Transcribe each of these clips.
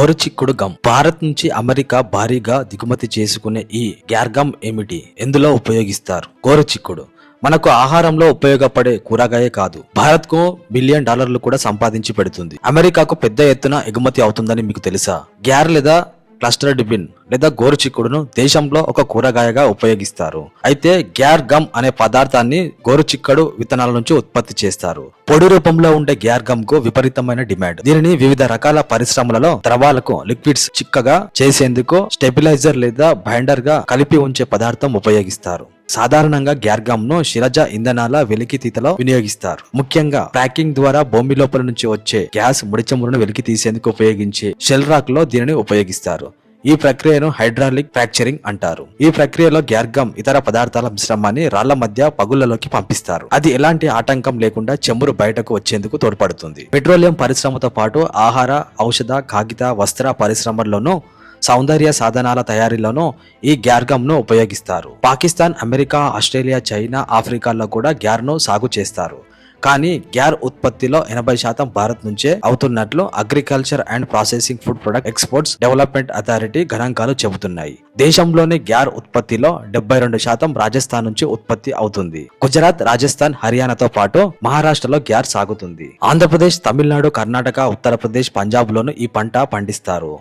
గోరుచిక్కుడు gum Bharat నుంచి America భారీగా దిగుమతి చేసుకునే ఈ గ్యార్గమ్ ఏమిటి? ఎందులో ఉపయోగిస్తారు? గోరుచిక్కుడు మనకు ఆహారంలో ఉపయోగపడే కూరగాయ కాదు. భారత్కు బిలియన్ డాలర్లు కూడా సంపాదించి పెడుతుంది. అమెరికాకు పెద్ద ఎత్తున ఎగుమతి అవుతుందని మీకు తెలుసా? గ్యార్ లేదా క్లస్టర్డ్ బిన్. లేదా గోరుచిక్కుడును దేశంలో ఒక కూరగాయగా ఉపయోగిస్తారు. అయితే గ్యార్ గమ్ అనే పదార్థాన్ని గోరుచిక్కడు విత్తనాల నుంచి ఉత్పత్తి చేస్తారు. పొడి రూపంలో ఉండే గ్యార్ గమ్కు విపరీతమైన డిమాండ్. దీనిని వివిధ రకాల పరిశ్రమలలో ద్రవాలకు లిక్విడ్స్ చిక్కగా చేసేందుకు స్టెబిలైజర్ లేదా బైండర్గా కలిపి ఉంచే పదార్థం ఉపయోగిస్తారు. సాధారణంగా గ్యార్గమ్ను శిలజ ఇంధనాల వెలికితీతలో వినియోగిస్తారు. ముఖ్యంగా ప్యాకింగ్ ద్వారా భూమి లోపల నుంచి వచ్చే గ్యాస్ ముడిచమురును వెలికి తీసేందుకు ఉపయోగించే షెల్ రాక్లో దీనిని ఉపయోగిస్తారు. ఈ ప్రక్రియను హైడ్రాలిక్ ఫ్రాక్చరింగ్ అంటారు. ఈ ప్రక్రియలో గ్యార్గమ్ ఇతర పదార్థాల మిశ్రమాన్ని రాళ్ళ మధ్య పగుళ్ళలోకి పంపిస్తారు. అది ఎలాంటి ఆటంకం లేకుండా చెమురు బయటకు వచ్చేందుకు తోడ్పడుతుంది. పెట్రోలియం పరిశ్రమతో పాటు ఆహార ఔషధ కాగిత వస్త్ర పరిశ్రమల్లోనూ సౌందర్య సాధనాల తయారీలోనూ ఈ గ్యార్గమ్ను ఉపయోగిస్తారు. పాకిస్తాన్ అమెరికా ఆస్ట్రేలియా చైనా ఆఫ్రికాల్లో కూడా గ్యార్ను సాగు చేస్తారు. కానీ గ్యార్ ఉత్పత్తిలో ఎనభై శాతం భారత్ నుంచే అవుతున్నట్లు agriculture and processing food product exports development authority గణాంకాలు చెబుతున్నాయి. దేశంలోని గ్యార్ ఉత్పత్తిలో డెబ్బై రెండు శాతం రాజస్థాన్ నుంచి ఉత్పత్తి అవుతుంది. గుజరాత్ రాజస్థాన్ హర్యానాతో పాటు మహారాష్ట్రలో గ్యార్ సాగుతుంది. ఆంధ్రప్రదేశ్ తమిళనాడు కర్ణాటక ఉత్తరప్రదేశ్ పంజాబ్ లోను ఈ పంట పండిస్తారు.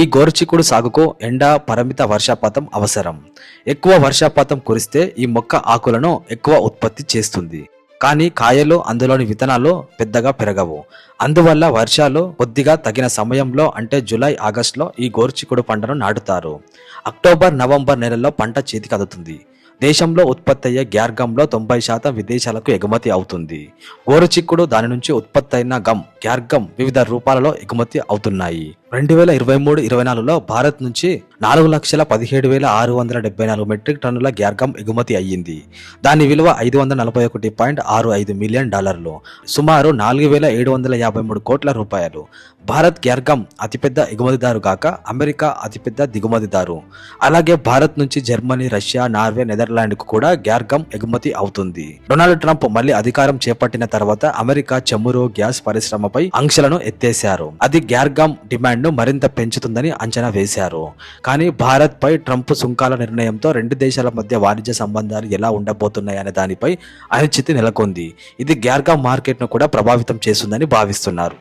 ఈ గోరుచిక్కుడు సాగుకు ఎండ పరిమిత వర్షపాతం అవసరం. ఎక్కువ వర్షపాతం కురిస్తే ఈ మొక్క ఆకులను ఎక్కువ ఉత్పత్తి చేస్తుంది. కానీ కాయలు అందులోని విత్తనాలు పెద్దగా పెరగవు. అందువల్ల వర్షాలు కొద్దిగా తగిన సమయంలో అంటే జూలై ఆగస్టులో ఈ గోరుచిక్కుడు పంటను నాటుతారు. అక్టోబర్ నవంబర్ నెలల్లో పంట చేతికి అందుతుంది. దేశంలో ఉత్పత్తి అయ్యే గ్యార్గంలో తొంభై శాతం విదేశాలకు ఎగుమతి అవుతుంది. గోరుచిక్కుడు దాని నుంచి ఉత్పత్తి అయిన గమ్ గ్యార్గమ్ వివిధ రూపాలలో ఎగుమతి అవుతున్నాయి. రెండు వేల ఇరవై మూడు ఇరవై నాలుగులో భారత్ నుంచి నాలుగు లక్షల పదిహేడు వేల ఆరు వందల డెబ్బై నాలుగు మెట్రిక్ టన్నుల గ్యార్గమ్ ఎగుమతి అయ్యింది. దాని విలువ ఐదు వందల నలభై ఒకటి పాయింట్ ఆరు ఐదు మిలియన్ డాలర్లు. సుమారు నాలుగు వేల ఏడు వందల యాభై మూడు కోట్ల రూపాయలు. భారత్ గ్యార్గమ్ అతిపెద్ద ఎగుమతిదారు కాక అమెరికా అతిపెద్ద దిగుమతిదారు. అలాగే భారత్ నుంచి జర్మనీ రష్యా నార్వే నెదర్లాండ్కు కూడా గ్యార్గమ్ ఎగుమతి అవుతుంది. డొనాల్డ్ ట్రంప్ మళ్ళీ అధికారం చేపట్టిన తర్వాత అమెరికా చమురు గ్యాస్ పరిశ్రమపై ఆంక్షలను ఎత్తేశారు. అది గ్యార్గమ్ డిమాండ్ డిమాండ్ను మరింత పెంచుతుందని అంచనా వేశారు. కానీ భారత్పై ట్రంప్ సుంకాల నిర్ణయంతో రెండు దేశాల మధ్య వాణిజ్య సంబంధాలు ఎలా ఉండబోతున్నాయనే దానిపై అనిశ్చితి నెలకొంది. ఇది గ్యార్గా మార్కెట్ను కూడా ప్రభావితం చేస్తుందని భావిస్తున్నారు.